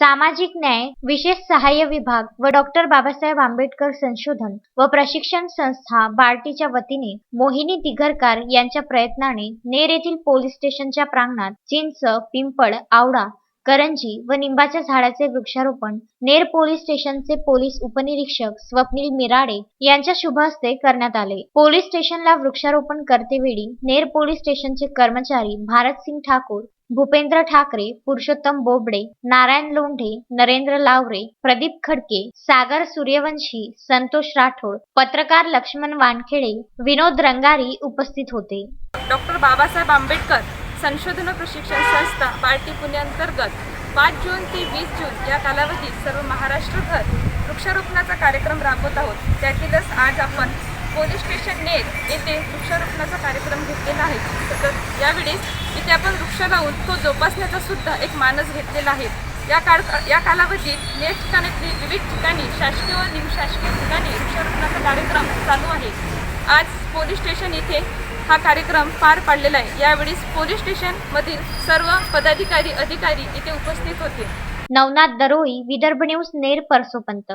सामाजिक न्याय विशेष सहाय्य विभाग व डॉक्टर बाबासाहेब आंबेडकर संशोधन व प्रशिक्षण संस्था बार्टीच्या वतीने मोहिनी दिघरकार यांच्या प्रयत्नाने नेर येथील पोलीस स्टेशनच्या प्रांगणात चिंच पिंपळ आवळा करंजी व निंबाच्या झाडाचे वृक्षारोपण नेर पोलीस स्टेशनचे पोलीस उपनिरीक्षक स्वप्नील मिराडे यांच्या शुभ हस्ते करण्यात आले. पोलीस स्टेशनला वृक्षारोपण करतेवेळी नेर पोलीस स्टेशनचे कर्मचारी भारतसिंग ठाकूर भूपेंद्र ठाकरे पुरुषोत्तम बोबडे नारायण लोंढे नरेंद्र लावरे प्रदीप खडके सागर सूर्यवंशी संतोष राठोड पत्रकार लक्ष्मण वानखेडे विनोद रंगारी उपस्थित होते. डॉक्टर बाबासाहेब आंबेडकर संशोधन प्रशिक्षण संस्था पार्टी पुण्याअंतर्गत पाच जून ते वीस जून या कालावधीत सर्व महाराष्ट्रभर वृक्षारोपणाचा कार्यक्रम राबवत आहोत. त्यातीलच आज आपण पोलीस स्टेशन नेर येथे वृक्षारोपणाचा कार्यक्रम घेतलेला आहे. तसंच यावेळेस इथे आपण वृक्ष लावून तो जोपासण्याचा सुद्धा एक मानस घेतलेला आहे. या काळ या कालावधीत नेट ठिकाणी विविध ठिकाणी शासकीय व निमशासकीय ठिकाणी वृक्षारोपणाचा कार्यक्रम चालू आहे. आज पोलीस स्टेशन इथे हा कार्यक्रम पार पाडलेला आहे. यावेळी पोलीस स्टेशनमधील सर्व पदाधिकारी अधिकारी इथे उपस्थित होते. नवनाथ दरोई विदर्भ न्यूज नेर परसोपंत.